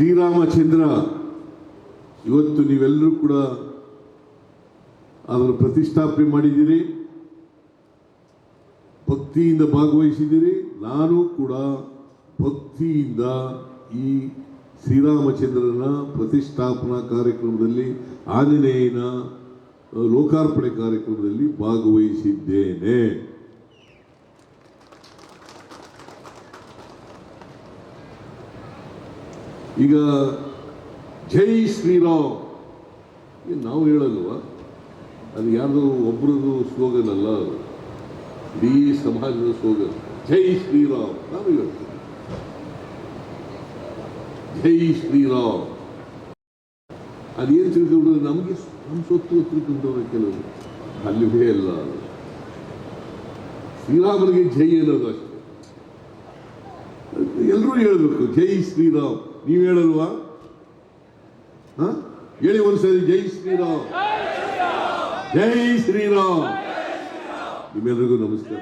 ಶ್ರೀರಾಮಚಂದ್ರ, ಇವತ್ತು ನೀವೆಲ್ಲರೂ ಕೂಡ ಅದನ್ನು ಪ್ರತಿಷ್ಠಾಪನೆ ಮಾಡಿದ್ದೀರಿ. ಭಕ್ತಿಯಿಂದ ಭಾಗವಹಿಸಿದ್ದೀರಿ. ನಾನು ಕೂಡ ಭಕ್ತಿಯಿಂದ ಈ ಶ್ರೀರಾಮಚಂದ್ರನ ಪ್ರತಿಷ್ಠಾಪನಾ ಕಾರ್ಯಕ್ರಮದಲ್ಲಿ, ಆಂಜನೇಯನ ಲೋಕಾರ್ಪಣೆ ಕಾರ್ಯಕ್ರಮದಲ್ಲಿ ಭಾಗವಹಿಸಿದ್ದೇನೆ. ಈಗ ಜೈ ಶ್ರೀರಾಮ್. ನಾವು ಹೇಳಲ್ವಾ ಅದು ಯಾರ್ದು ಒಬ್ರದ್ದು ಸ್ಲೋಗನ್ ಅಲ್ಲ ಇಡೀ ಸಮಾಜದ ಸ್ಲೋಗನ್ ಜೈ ಶ್ರೀರಾಮ್. ನಾವು ಹೇಳ್ತೀವಿ ಜೈ ಶ್ರೀರಾಮ್. ಅದೇನು ತಿಳ್ಕೊಂಡ್ರೆ ನಮಗೆ ನಮ್ಮ ಸೊತ್ತು ತಿಳ್ಕೊಂಡವ್ರೆ ಕೆಲವರು. ಅಲ್ಲಿವೇ ಅಲ್ಲ. ಶ್ರೀರಾಮನಿಗೆ ಜೈ ಅನ್ನೋದು ಅಷ್ಟೇ. ಎಲ್ಲರೂ ಹೇಳಬೇಕು, ಜೈ ಶ್ರೀರಾಮ್. ನೀವು ಹೇಳಲ್ವಾ? ಹ? ಹೇಳಿ ಒಂದ್ಸರಿ ಜೈ ಶ್ರೀರಾಮ್. ಜೈ ಶ್ರೀರಾಮ್. ನಿಮ್ಮೆಲ್ಲರಿಗೂ ನಮಸ್ಕಾರ.